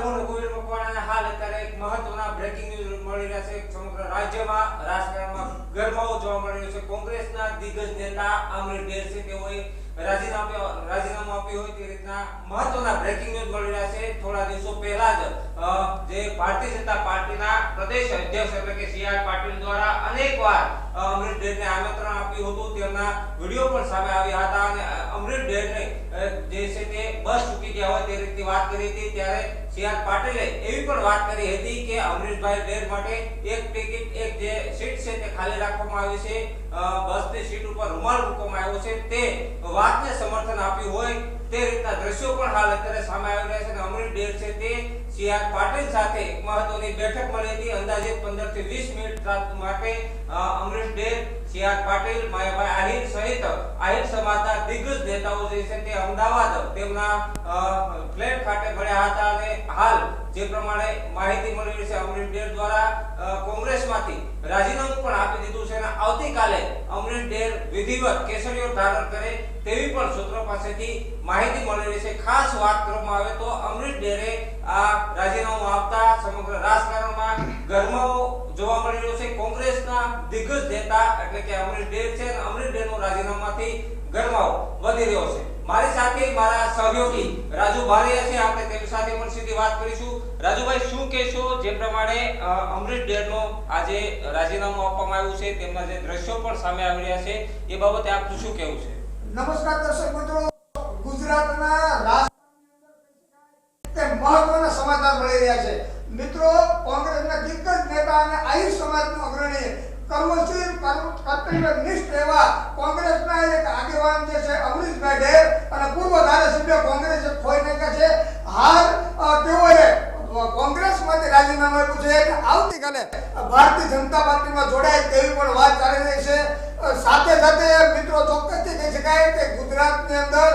હું રઘુવીર મકવાણાને હાલ અત્યારે એક મહત્વના બ્રેકિંગ ન્યૂઝ મળી રહ્યા છે. સમગ્ર રાજ્યમાં રાજકારણમાં ગરમાવો જોવા મળી છે. કોંગ્રેસના દિગ્ગજ નેતા અમરીશ ડેર છે. તેઓએ રાજીનામું રાજીનામું આપ્યું હોય તે રીતના મહત્વના બ્રેકિંગ ન્યૂઝ મળી રહ્યા છે. થોડા દિવસો પહેલા જ જે ભારતીય જનતા પાર્ટીના પ્રદેશ અધ્યક્ષ એટલે કે સી પાટીલ દ્વારા અનેકવાર અ, ડેરને આમંત્રણ આપ્યું હતું. તેમના વીડિયો પણ સામે આવ્યા હતા અને અ, ડેરને જે છે તે બસ ચૂકી ગયા હોય તે રીતની વાત કરી હતી. ત્યારે સીઆર પાટીલે એવી પણ વાત કરી હતી કે અમરીશભાઈ ડેર માટે એક ટિકિટ, એક જે સીટ છે તે ખાલી રાખવામાં આવી છે. બસની સીટ ઉપર રૂમાલ મૂકવામાં આવ્યો છે. તે વાતને સમર્થન આપ્યું હોય તે રીતના દ્રશ્યો પણ હાલ અત્યારે સામે આવી રહ્યા છે અને અમરીશ ડેર છે તે સીઆર પાટીલ સાથે એક મહત્વની બેઠક મળી હતી. અંદાજે 15 થી 20 મિનિટ માટે અમરીશ ડેર સી પાટીલ, માયાભાઈ આહિર સહિત આહિર સમાજના દિગ્ગજ નેતાઓ જે છે તે અમદાવાદ તેમના ફ્લેટ ખાતે મળ્યા હતા અને હાલ જે પ્રમાણે માહિતી મળી રહી છે અમરીશ ડેર દ્વારા કોંગ્રેસમાંથી રાજીનામું પણ આપી દીધું છે અને આવતીકાલે અમરીશ ડેર વિધિવત કેસરીઓ ધારણ કરે તેવી પણ સૂત્રો પાસેથી માહિતી મળી રહી છે. ખાસ વાત કરવામાં આવે તો અમરીશ ડેરે આ રાજીનામું આપતા સમગ્ર રાજકારણમાં ગરમાવો જોવા મળી રહ્યો છે કોંગ્રેસના દિગ્ગજ નેતા એટલે કે અમરીશ ડેર છે અને અમરીશ ડેરનું રાજીનામાથી ગરમાવો વધી રહ્યો છે. મારી સાથે મારા સહયોગી રાજુ ભાલિયા છે. આપણે તેમની સાથે પણ સીધી વાત કરીશું. રાજુભાઈ, શું કહેશો જે પ્રમાણે અમરીશ ડેરનો આજે રાજીનામું આપવામાં આવ્યું છે? તેમના જે દ્રશ્યો પણ સામે આવી રહ્યા છે. એ બાબતે આપનું શું કહેવું છે? નમસ્કાર દર્શક મિત્રો. ગુજરાતના રાજકારણની મહત્વના સમાચાર મળી રહ્યા છે. મિત્રો, કોંગ્રેસના નેતા અને આહિર સમાજના અગ્રણી કર્મશીલ કર્મ- કર્તવ્યનિષ્ઠ એવા કોંગ્રેસના એક આગેવાન જે છે, અમરીશભાઈ ઢેર અને પૂર્વ ધારાસભ્ય કોંગ્રેસે ખોઈ નાખ્યા છે. હાલ તેઓએ કોંગ્રેસમાંથી રાજીનામું આપ્યું છે કે આવતીકાલે ભારતીય જનતા પાર્ટીમાં જોડાય તેવી પણ વાત ચાલી રહી છે. સાથે સાથે મિત્રો ચોક્કસથી કહી શકાય કે ગુજરાતની અંદર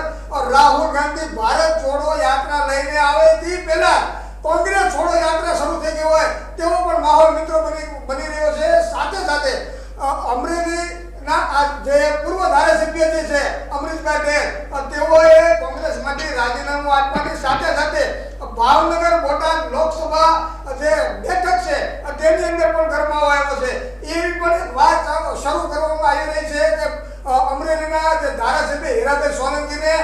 રાહુલ ગાંધી ભારત છોડો યાત્રા લઈને આવે તે પહેલા કોંગ્રેસ છોડો યાત્રા શરૂ થઈ ગઈ હોય, તેવો પણ માહોલ મિત્રો બની બની રહ્યો છે. સાથે સાથે અમરેલીના આ જે પૂર્વ ધારાસભ્ય જે છે, અમરીશભાઈ ડેર તેઓએ કોંગ્રેસમાંથી રાજીનામું આપવાની સાથે સાથે ભાવનગર બોટાદ લોકસભા જે બેઠક છે તેની અંદર પણ ગરમાવો આવ્યો છે. એવી પણ વાત શરૂ કરવામાં આવી રહી છે કે અમરેલીના જે ધારાસભ્ય હીરાભાઈ સોલંકીને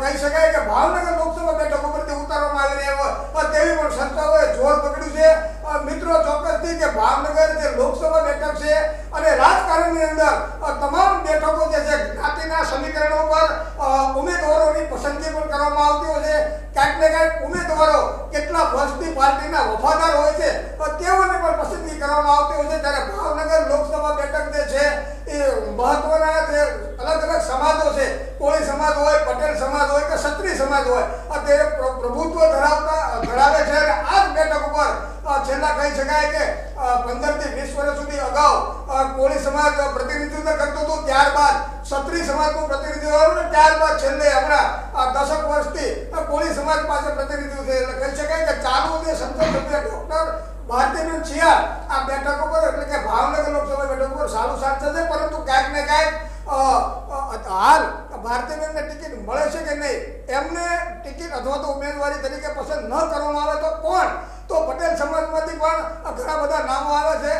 કહી શકાય કે ભાવનગર લોકસભા બેઠક ઉપરથી ઉતારવામાં આવી રહી તેવી પણ સંસ્થાઓએ જોર પકડ્યું છે. મિત્રો ચોક્કસથી કે ભાવનગર જે લોકસભા બેઠક છે અને રાજકારણની અંદર તમામ બેઠકો જે છે ત્યારબાદ ક્ષત્રિય સમાજનું પ્રતિનિધિત્વ આવ્યું ત્યારબાદ છેલ્લે હમણાં આ દશક વર્ષથી કોળી સમાજ પાસે પ્રતિનિધિત્વ છે. એટલે કહી શકાય કે ચાલુ જે સંસદ સભ્ય ડોક્ટર ભારતીબેન છિયા આ બેઠક ઉપર, એટલે કે ભાવનગર લોકસભા બેઠક ઉપર સારું સાંસદ છે પરંતુ ક્યાંક ને ક્યાંક હાલ ભારતીબેનને ટિકિટ મળે છે કે નહીં? એમને ટિકિટ અથવા તો ઉમેદવારી તરીકે પસંદ ન કરવામાં આવે તો કોણ? તો પટેલ સમાજમાંથી પણ ઘણા બધા નામો આવે છે.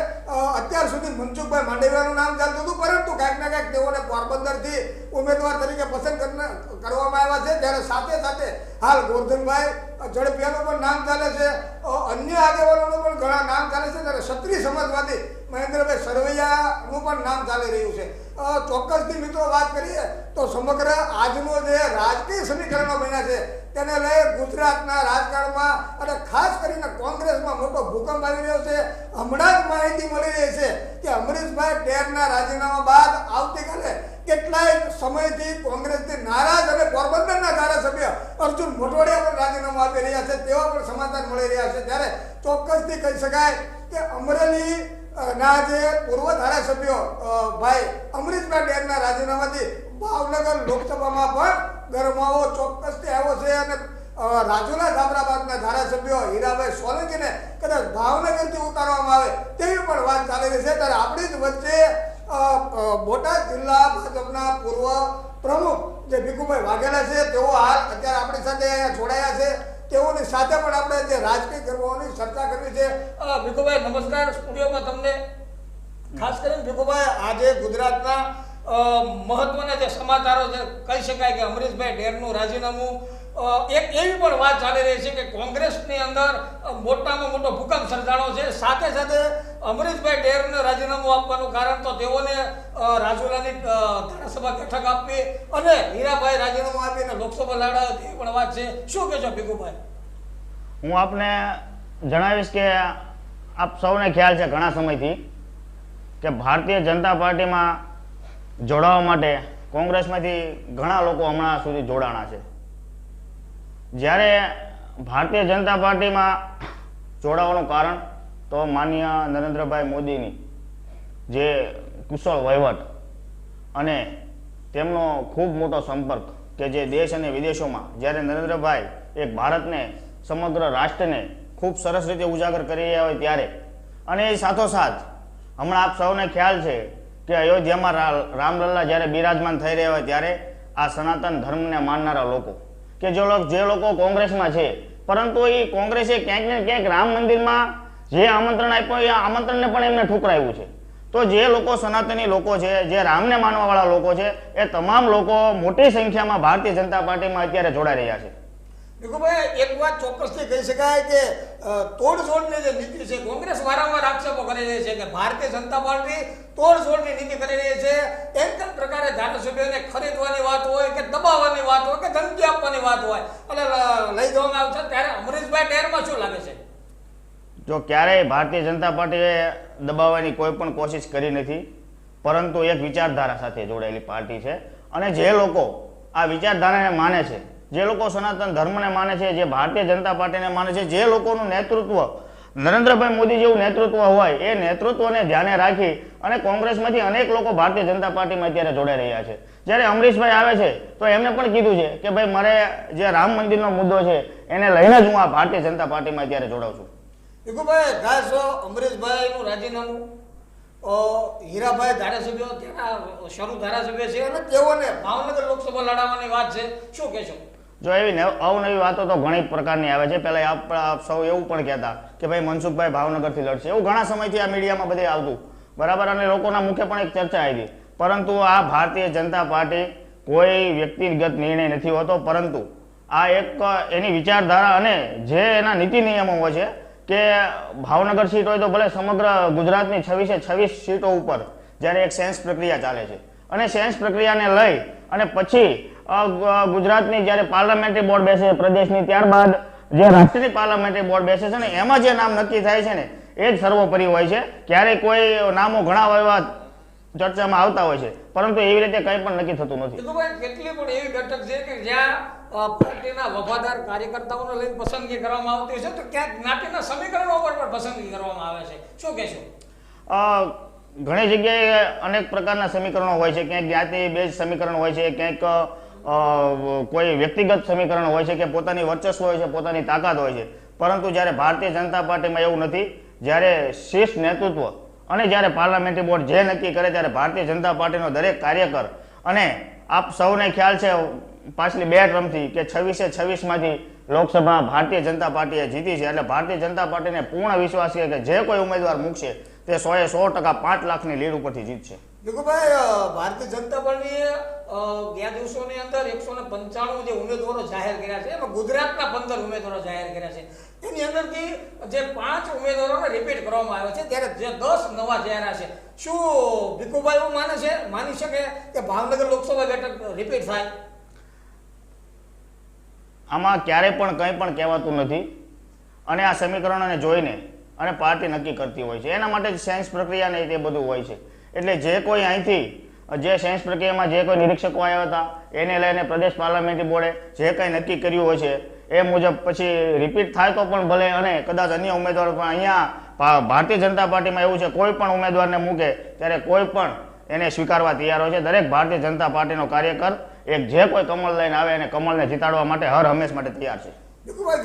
અત્યાર સુધી મનસુખભાઈ માંડવિયાનું નામ ચાલતું ઉમેદવાર તરીકે પસંદ કરવામાં આવ્યા છે. ત્યારે સાથે સાથે હાલ ગોરધનભાઈ ઝડપિયાનું પણ નામ ચાલે છે. અન્ય આગેવાનોનું પણ ઘણા નામ ચાલે છે. ત્યારે ક્ષત્રિય સમાજવાદી મહેન્દ્રભાઈ સરવૈયાનું પણ નામ ચાલી રહ્યું છે. ચોક્કસથી મિત્રો વાત કરીએ તો સમગ્ર આજનો જે રાજકીય સમીકરણો બન્યા છે, તેને લઈ ગુજરાતના રાજકારણમાં અને ખાસ કરીને કોંગ્રેસમાં મોટો ભૂકંપ આવી રહ્યો છે. હમણાં જ માહિતી મળી રહી છે કે અમરીશભાઈ ટેરના રાજીનામા બાદ આવતીકાલે કેટલાય સમયથી કોંગ્રેસથી નારાજ અને પોરબંદરના ધારાસભ્ય અર્જુન મોઢવાડિયા પણ રાજીનામું આપી રહ્યા છે, તેવા પણ સમાચાર મળી રહ્યા છે. ત્યારે ચોક્કસથી કહી શકાય કે અમરેલી ના જે પૂર્વ ધારાસભ્યો ભાઈ અમરીશભાઈ ડેરના રાજીનામાથી ભાવનગર લોકસભામાં પણ ગરમાવો ચોક્કસથી આવ્યો છે અને રાજુલા જાફરાબાદના ધારાસભ્યો હીરાભાઈ સોલંકીને કદાચ ભાવનગરથી ઉતારવામાં આવે તેવી પણ વાત ચાલી રહી છે. ત્યારે આપણી જ વચ્ચે બોટાદ જિલ્લા ભાજપના પૂર્વ પ્રમુખ જે ભીખુભાઈ વાઘેલા છે, તેઓ હાલ અત્યારે આપણી સાથે જોડાયા છે. તેઓની સાથે પણ આપણે જે રાજકીય કરવાની ચર્ચા કરવી છે. ભીખુભાઈ, નમસ્કાર. સ્ટુડિયોમાં તમને ખાસ કરીને ભીખુભાઈ, આજે ગુજરાતના મહત્વના જે સમાચારો છે, કહી શકાય કે અમરીશભાઈ ઢેરનું રાજીનામું એક એવી પણ વાત ચાલી રહી છે કે કોંગ્રેસની અંદર મોટામાં મોટો ભૂકંપ સર્જાણો છે. સાથે સાથે અમરીશભાઈ ડેરને રાજીનામું આપવાનું કારણ તો તેઓને રાજુલાની ધારાસભા બેઠક આપવી અને હીરાભાઈ રાજીનામું આપીને લોકસભા લડાવે તેવી પણ વાત છે. શું કહેશો ભીખુભાઈ? હું આપને જણાવીશ કે આપ સૌને ખ્યાલ છે ઘણા સમયથી કે ભારતીય જનતા પાર્ટીમાં જોડાવા માટે કોંગ્રેસમાંથી ઘણા લોકો હમણાં સુધી જોડાણા છે. જ્યારે ભારતીય જનતા પાર્ટીમાં જોડાવાનું કારણ તો માન્ય નરેન્દ્રભાઈ મોદીની જે કુશળ વહીવટ અને તેમનો ખૂબ મોટો સંપર્ક કે જે દેશ અને વિદેશોમાં જ્યારે નરેન્દ્રભાઈ એક ભારતને, સમગ્ર રાષ્ટ્રને ખૂબ સરસ રીતે ઉજાગર કરી રહ્યા હોય ત્યારે અને એ સાથોસાથ હમણાં આપ સૌને ખ્યાલ છે કે અયોધ્યામાં રામલલ્લા જ્યારે બિરાજમાન થઈ રહ્યા હોય ત્યારે આ સનાતન ધર્મને માનનારા લોકો કે જે લોકો કોંગ્રેસમાં છે, પરંતુ એ કોંગ્રેસે ક્યાંક ને ક્યાંક રામ મંદિરમાં જે આમંત્રણ આપ્યું એ આમંત્રણને પણ એમને ઠુકરાવ્યું છે. તો જે લોકો સનાતની લોકો છે, જે રામને માનવાવાળા લોકો છે, એ તમામ લોકો મોટી સંખ્યામાં ભારતીય જનતા પાર્ટીમાં અત્યારે જોડાઈ રહ્યા છે. ભીખુભાઈ એક વાત ચોક્કસથી કહી શકાય કે તોડજોડની જે નીતિ છે, કોંગ્રેસ વારંવાર આક્ષેપો કરી રહી છે કે ભારતીય જનતા પાર્ટી તોડજોડની નીતિ કરી રહી છે. એક પ્રકારે ધારાસભ્યોને ખરીદવાની વાત હોય કે દબાવવાની વાત હોય કે ધમકી આપવાની વાત હોય? અને લ- લઈ જવામાં આવશે ત્યારે અમરીશભાઈ ટેરમાં શું લાગે છે? જો ક્યારેય ભારતીય જનતા પાર્ટીએ દબાવવાની કોઈ પણ કોશિશ કરી નથી, પરંતુ એક વિચારધારા સાથે જોડાયેલી પાર્ટી છે. અને જે લોકો આ વિચારધારાને માને છે, જે લોકો સનાતન ધર્મને માને છે, જે ભારતીય જનતા પાર્ટીને માને છે, જે લોકોનું નેતૃત્વ નરેન્દ્રભાઈ મોદી જેવું નેતૃત્વ હોય, એ નેતૃત્વને ધ્યાને રાખી અને કોંગ્રેસમાંથી અનેક લોકો ભારતીય જનતા પાર્ટીમાં અત્યારે જોડાઈ રહ્યા છે. જ્યારે અમરીશભાઈ આવે છે, તો એમને પણ કીધું છે કે, ભાઈ, મારે જે રામ મંદિરનો મુદ્દો છે, એને લઈને જ હું આ ભારતીય જનતા પાર્ટીમાં અત્યારે જોડાઉં છું. ભીખુભાઈ ખાસ અમરીશભાઈનું રાજીનામું. હીરાભાઈ ધારાસભ્યો, તેના શરૂ ધારાસભ્ય છે અને તેઓને ભાવનગર લોકસભા લડાવવાની વાત છે. શું કહેશો? જો એવી નવ- અવનવી વાતો તો ઘણી પ્રકારની આવે છે. પહેલાં આપ આપ સૌ એવું પણ કહેતા કે ભાઈ મનસુખભાઈ ભાવનગરથી લડશે. એવું ઘણા સમયથી આ મીડિયામાં બધે આવતું. બરાબર, અને લોકોના મુખે પણ એક ચર્ચા આવી. પરંતુ આ ભારતીય જનતા પાર્ટી કોઈ વ્યક્તિગત નિર્ણય નથી હોતો. પરંતુ આ એક એની વિચારધારા અને જે એના નીતિ નિયમો હોય છે કે ભાવનગર સીટ હોય તો ભલે સમગ્ર ગુજરાતની છવ્વીસે છવ્વીસ સીટો ઉપર જ્યારે એક સેન્સ પ્રક્રિયા ચાલે છે. અને સેન્સ પ્રક્રિયાને લઈ અને પછી ગુજરાતની જ્યારે પાર્લામેન્ટરી બોર્ડ બેસે પ્રદેશની ત્યારબાદ, જે રાષ્ટ્રીય પાર્લામેન્ટરી બોર્ડ બેસે છે ને, એમાં જે નામ નક્કી થાય છે ને, એ જ સર્વોપરી હોય છે. ક્યારેય કોઈ નામો ઘણા એવા ચર્ચામાં આવતા હોય છે. પરંતુ એવી રીતે કંઈ પણ નક્કી થતું નથી. કેટલી પણ એવી બેઠક છે કે જ્યાં પાર્ટીના વફાદાર કાર્યકર્તાઓને લઈને પસંદગી કરવામાં આવતી છે તો ક્યાંક જ્ઞાતિના સમીકરણો પર પણ પસંદગી કરવામાં આવે છે. શું કહેશો? ઘણી જગ્યાએ અનેક પ્રકારના સમીકરણો હોય છે. ક્યાંક જ્ઞાતિ બેઝ સમીકરણ હોય છે ક્યાંક કોઈ વ્યક્તિગત સમીકરણ હોય છે કે પોતાની વર્ચસ્વ હોય છે પોતાની તાકાત હોય છે. પરંતુ જ્યારે ભારતીય જનતા પાર્ટીમાં એવું નથી જ્યારે શીર્ષ નેતૃત્વ અને જ્યારે પાર્લામેન્ટરી બોર્ડ જે નક્કી કરે ત્યારે ભારતીય જનતા પાર્ટીનો દરેક કાર્યકર અને આપ સૌને ખ્યાલ છે, પાછલી બે ટ્રમથી કે છવ્વીસે છવ્વીસમાંથી લોકસભા ભારતીય જનતા પાર્ટીએ જીતી છે. એટલે ભારતીય જનતા પાર્ટીને પૂર્ણ વિશ્વાસ છે કે જે કોઈ ઉમેદવાર મૂકશે તે સોએ સો ટકા પાંચ લાખની લીડ ઉપરથી જીતશે. ભીખુભાઈ ભારતીય જનતા પાર્ટીએ ગયા દિવસોની અંદર એકસો ને પંચાણું જે ઉમેદવારો જાહેર કર્યા છે, એમાં ગુજરાતના પંદર ઉમેદવારો જાહેર કર્યા છે. એની અંદરથી જે પાંચ ઉમેદવારોને રિપીટ કરવામાં આવ્યા છે, ત્યારે જે દસ નવા ચહેરા છે, શું ભીખુભાઈ એવું માને છે? માની શકે કે ભાવનગર લોકસભા બેઠક રિપીટ થાય? આમાં ક્યારેય પણ કંઈ પણ કહેવાતું નથી. અને આ સમીકરણોને જોઈને અને પાર્ટી નક્કી કરતી હોય છે. એના માટે સાયન્સ સેન્સ પ્રક્રિયા ને તે બધું હોય છે. એટલે જે કોઈ અહીંથી, જે સેન્સ પ્રક્રિયામાં જે કોઈ નિરીક્ષકો આવ્યા હતા, એને લઈને પ્રદેશ પાર્લામેન્ટરી બોર્ડે જે કંઈ નક્કી કર્યું હોય છે, એ મુજબ પછી રિપીટ થાય તો પણ ભલે અને કદાચ અન્ય ઉમેદવારો પણ અહીંયા ભારતીય જનતા પાર્ટીમાં એવું છે, કોઈ પણ ઉમેદવારને મૂકે, ત્યારે કોઈ પણ એને સ્વીકારવા તૈયાર હોય છે. દરેક ભારતીય જનતા પાર્ટીનો કાર્યકર એક જે કોઈ કમળ લઈને આવે એને કમળને જીતાડવા માટે હર હંમેશ માટે તૈયાર છે.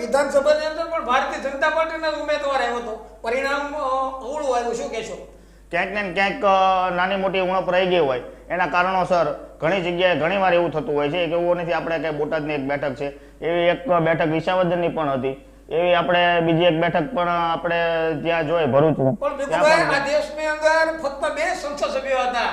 વિધાનસભાની અંદર પણ ભારતીય જનતા પાર્ટીના ઉમેદવાર આવ્યો હતો. પરિણામ અવળું આવ્યું. શું કહેશો? ક્યાંક ને ક્યાંક નાની મોટી ઉણપ રહી ગઈ હોય. એના કારણોસર ઘણી જગ્યાએ ઘણીવાર એવું થતું હોય છે કે એવું નથી આપણે કંઈ બોટાદની એક બેઠક છે. એવી એક બેઠક વિસાવદરની પણ હતી. એવી આપણે બીજી એક બેઠક પણ આપણે ત્યાં જોઈએ ભરૂચમાં પણ ભીખુભાઈ આ દેશની અંદર ફક્ત બે સંસદ સભ્યો હતા.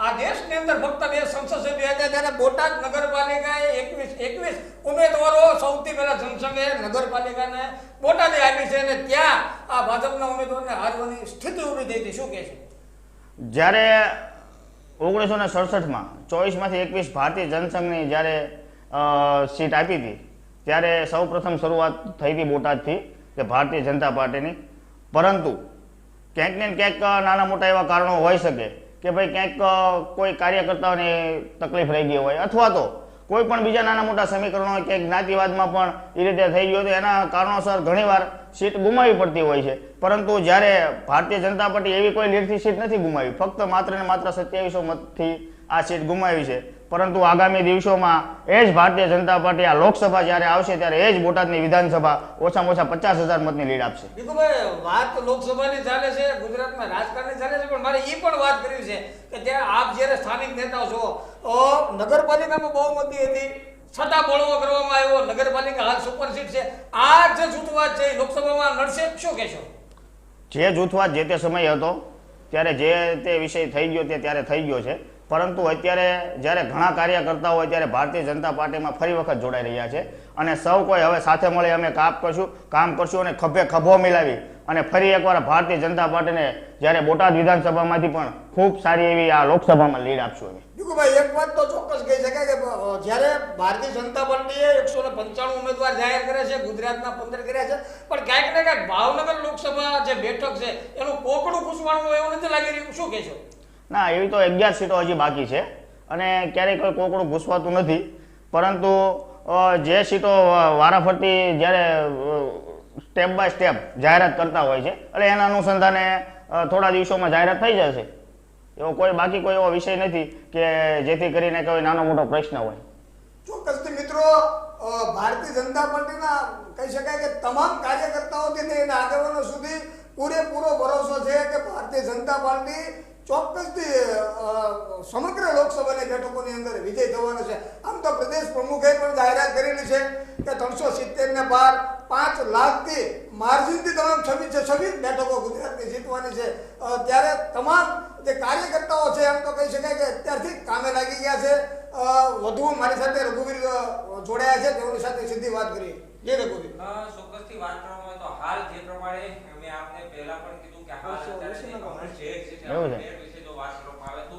આ દેશની અંદર ફક્ત બે સંસદ સભ્યો હતા ત્યારે બોટાદ નગરપાલિકાએ એકવીસ એકવીસ ઉમેદવારો સૌથી પહેલા જનસંઘે નગરપાલિકાને બોટાદે આપી છે અને ત્યાં આ ભાજપના ઉમેદવારને હારવાની સ્થિતિ ઊભી થઈ હતી. શું કહે છે? જ્યારે ઓગણીસો ને સડસઠમાં ચોવીસમાંથી એકવીસ ભારતીય જનસંઘની જ્યારે સીટ આપી હતી, ત્યારે સૌ પ્રથમ શરૂઆત થઈ હતી બોટાદથી કે ભારતીય જનતા પાર્ટીની. પરંતુ ક્યાંક ને ક્યાંક નાના મોટા એવા કારણો હોઈ શકે કે ભાઈ ક્યાંક કોઈ કાર્યકર્તાઓને તકલીફ રહી ગઈ હોય અથવા તો કોઈ પણ બીજા નાના મોટા સમીકરણો ક્યાંક જ્ઞાતિવાદમાં પણ એ રીતે થઈ ગયું હતું, એના કારણોસર ઘણીવાર સીટ ગુમાવી પડતી હોય છે. પરંતુ જ્યારે ભારતીય જનતા પાર્ટી એવી કોઈ લીડથી સીટ નથી ગુમાવી, ફક્ત માત્ર ને માત્ર સત્યાવીસો મતથી આ સીટ ગુમાવી છે. પરંતુ આગામી દિવસોમાં એ જ ભારતીય જનતા પાર્ટી આ લોકસભા જ્યારે આવશે ત્યારે એ જ બોટાદની વિધાનસભા ઓછામાં ઓછા પચાસ હજાર મતની લીડ આપશે. વાત લોકસભાની ચાલે છે ગુજરાતમાં રાજકારણની ચાલે છે પણ મારે એ પણ વાત કરવી છે કે ત્યાં આપ જ્યારે સ્થાનિક નેતાઓ છો નગરપાલિકામાં બહુમતી હતી. છતાં બળવો કરવામાં આવ્યો નગરપાલિકા હાલ સુપરસીટ છે. આ જે જૂથવાદ છે લોકસભામાં લડશે શું કહેશો? જે જૂથવાદ જે તે સમય હતો ત્યારે જે તે વિષય થઈ ગયો તે ત્યારે થઈ ગયો છે. પરંતુ અત્યારે જ્યારે ઘણા કાર્યકર્તાઓ અત્યારે ભારતીય જનતા પાર્ટીમાં ફરી વખત જોડાઈ રહ્યા છે અને સૌ કોઈ હવે સાથે મળી અમે કામ કરશું કામ કરશું અને ખભે ખભો મિલાવી અને ફરી એકવાર ભારતીય જનતા પાર્ટીને જ્યારે બોટાદ વિધાનસભામાંથી પણ ખૂબ સારી એવી આ લોકસભામાં લીડ આપશું અમે. ભીખુભાઈ એક વાત તો ચોક્કસ કહી શકાય કે જ્યારે ભારતીય જનતા પાર્ટીએ એકસો ને પંચાણું ઉમેદવાર જાહેર કરે છે, ગુજરાતના પંદર કર્યા છે, પણ ક્યાંક ને ક્યાંક ભાવનગર લોકસભા જે બેઠક છે, એનું કોકડું ઘૂસવાનું એવું નથી લાગી રહ્યું. શું કહેશો? ના, એવી તો અગિયાર સીટો હજી બાકી છે અને ક્યારેય કોઈ કોકડું ઘૂસવાતું નથી. પરંતુ જે સીટો વારાફરતી જ્યારે સ્ટેપ બાય સ્ટેપ જાહેરાત કરતા હોય છે, એટલે એના અનુસંધાને થોડા દિવસોમાં જાહેરાત થઈ જશે. એવો કોઈ, બાકી કોઈ એવો વિષય નથી કે જેથી કરીને કોઈ નાનો મોટો પ્રશ્ન હોય. ચોક્કસથી મિત્રો ભારતીય જનતા પાર્ટીના કહી શકાય કે તમામ કાર્યકર્તાઓથી લઈને આગેવાનો સુધી પૂરેપૂરો ભરોસો છે કે ભારતીય જનતા પાર્ટી ચોક્કસથી સમગ્ર લોકસભાની બેઠકોની અંદર વિજય થવાનો છે. આમ તો પ્રદેશ પ્રમુખે પણ જાહેરાત કરેલી છે કે ત્રણસો સિત્તેરને બાર પાંચ લાખથી માર્જિનથી તમામ છવ્વીસ છે છવ્વીસ બેઠકો ગુજરાતની જીતવાની છે. ત્યારે તમામ જે કાર્યકર્તાઓ છે એમ તો કહી શકાય કે અત્યારથી કામે લાગી ગયા છે. વધુ મારી સાથે રઘુવીર જોડાયા છે તેઓની સાથે સીધી વાત કરીએ. જે રઘુવીર. ચોક્કસથી વાત કરવામાં તો હાલ જે પ્રમાણે મેં આપને પહેલા પણ કીધું કે હાલ અત્યારે જે છે,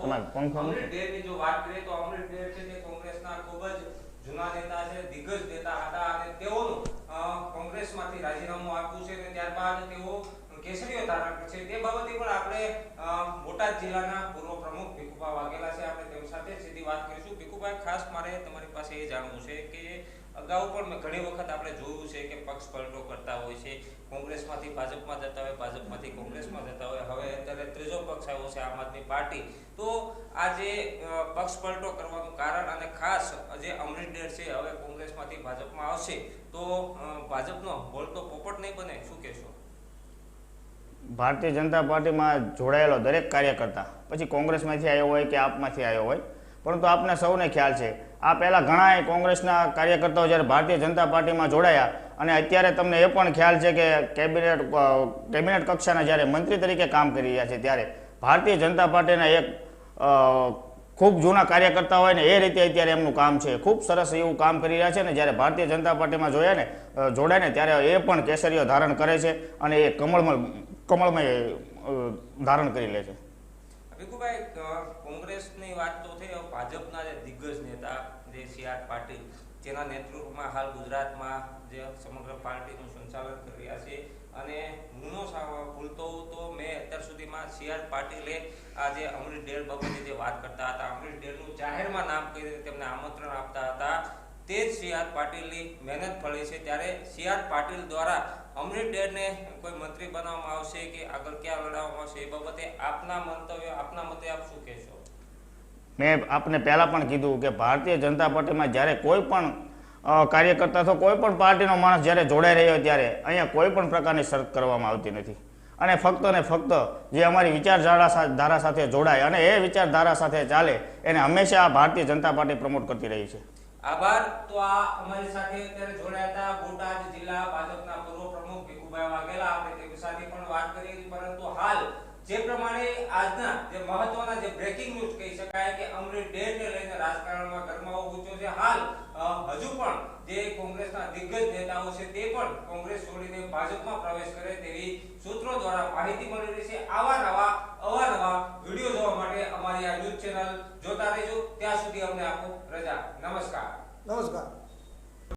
તમારે. પંખો અમૃત જો વાત કરીએ તો અમૃત ડેર છે તે કોંગ્રેસના ખૂબ જ જૂના નેતા છે, દિગ્ગજ નેતા હતા અને તેઓનું કોંગ્રેસમાંથી રાજીનામું આપ્યું છે અને ત્યારબાદ તેઓ કેસરીઓ ધારણ છે. તે બાબતે પણ આપણે બોટાદ જિલ્લાના પૂર્વ પ્રમુખ ભીખુભા વાઘેલા છે. આપણે તેમની સાથે સીધી વાત કરીશું. ભીખુભાઈ, ખાસ મારે તમારી પાસે એ જાણવું છે કે અગાઉ પણ ઘણી વખત આપણે જોયું છે કે પક્ષ પલટો કરતા હોય છે. કોંગ્રેસમાંથી ભાજપમાં જતા હોય, ભાજપમાંથી કોંગ્રેસમાં જતા હોય. હવે અત્યારે ત્રીજો પક્ષ આવ્યો છે, આમ આદમી પાર્ટી. તો આ જે પક્ષ પલટો કરવાનું કારણ અને ખાસ જે અમરીશ ડેર છે, હવે કોંગ્રેસમાંથી ભાજપમાં આવશે. તો ભાજપનો બોલતો પોપટ નહીં બને, શું કહેશો? ભારતીય જનતા પાર્ટીમાં જોડાયેલો દરેક કાર્યકર્તા, પછી કોંગ્રેસમાંથી આવ્યો હોય કે આપમાંથી આવ્યો હોય પરંતુ આપને સૌને ખ્યાલ છે, આ પહેલાં ઘણા કોંગ્રેસના કાર્યકર્તાઓ જ્યારે ભારતીય જનતા પાર્ટીમાં જોડાયા અને અત્યારે તમને એ પણ ખ્યાલ છે કે કેબિનેટ કેબિનેટ કક્ષાના જ્યારે મંત્રી તરીકે કામ કરી રહ્યા છે ત્યારે ભારતીય જનતા પાર્ટીના એક ખૂબ જૂના કાર્યકર્તા હોય ને એ રીતે અત્યારે એમનું કામ છે. ખૂબ સરસ એવું કામ કરી રહ્યા છે ને જ્યારે ભારતીય જનતા પાર્ટીમાં જોયા ને જોડાય ને ત્યારે એ પણ કેસરીઓ ધારણ કરે છે અને એ કમળમય કમળમય ધારણ કરી લે છે. ભીખુભાઈ કોંગ્રેસની વાત તો થઈ ભાજપના જે દિગ્ગજ નેતા, જે સી આર પાટીલ, જેના નેતૃત્વમાં હાલ ગુજરાતમાં જે સમગ્ર પાર્ટીનું સંચાલન કરી રહ્યા છે, અને હું નો ભૂલતો તો મેં અત્યાર સુધીમાં સી આર પાટીલે આ જે અમરીશ ડેર બાબતે જે વાત કરતા હતા, અમરીશ ડેરનું જાહેરમાં નામ કહી તેમને આમંત્રણ આપતા હતા, તે જ સી આર પાટીલની મહેનત ફળી છે, ત્યારે સી આર પાટીલ દ્વારા અમરીશ ડેરને કોઈ મંત્રી બનાવવામાં આવશે કે આગળ ક્યાં લડાવવામાં આવશે એ બાબતે આપના મંતવ્ય આપના મતે આપ શું કહેશો? મેં આપને પહેલાં પણ કીધું કે ભારતીય જનતા પાર્ટીમાં જ્યારે કોઈ પણ કાર્યકર્તા અથવા કોઈ પણ પાર્ટીનો માણસ જ્યારે જોડાઈ રહ્યો ત્યારે અહીંયા કોઈ પણ પ્રકારની શરત કરવામાં આવતી નથી. અને ફક્ત ને ફક્ત જે અમારી વિચારધારા ધારા સાથે જોડાય અને એ વિચારધારા સાથે ચાલે એને હંમેશા આ ભારતીય જનતા પાર્ટી પ્રમોટ કરતી રહી છે. આભાર. તો આ અમારી સાથે અત્યારે જોડાયા હતા બોટાદ જિલ્લા ભાજપના પૂર્વ આવેલા આપણે તે વિષયની પણ વાત કરી હતી, પરંતુ હાલ જે પ્રમાણે આજના જે મહત્વના જે બ્રેકિંગ ન્યૂઝ કહી શકાય કે અમૃત ડેને લઈને રાજકારણમાં ગરમાવો ઊંચો છે, હાલ હજુ પણ જે કોંગ્રેસના દિગ્ગજ નેતાઓ છે તે પણ કોંગ્રેસ છોડીને ભાજપમાં પ્રવેશ કરે તેવી સૂત્રો દ્વારા માહિતી મળી રહી છે. આવા નવા અવારનવા વીડિયો જોવા માટે અમારી આ ન્યૂઝ ચેનલ જોતા રહેજો. ત્યાં સુધી અમને આપો રજા. નમસ્કાર. નમસ્કાર.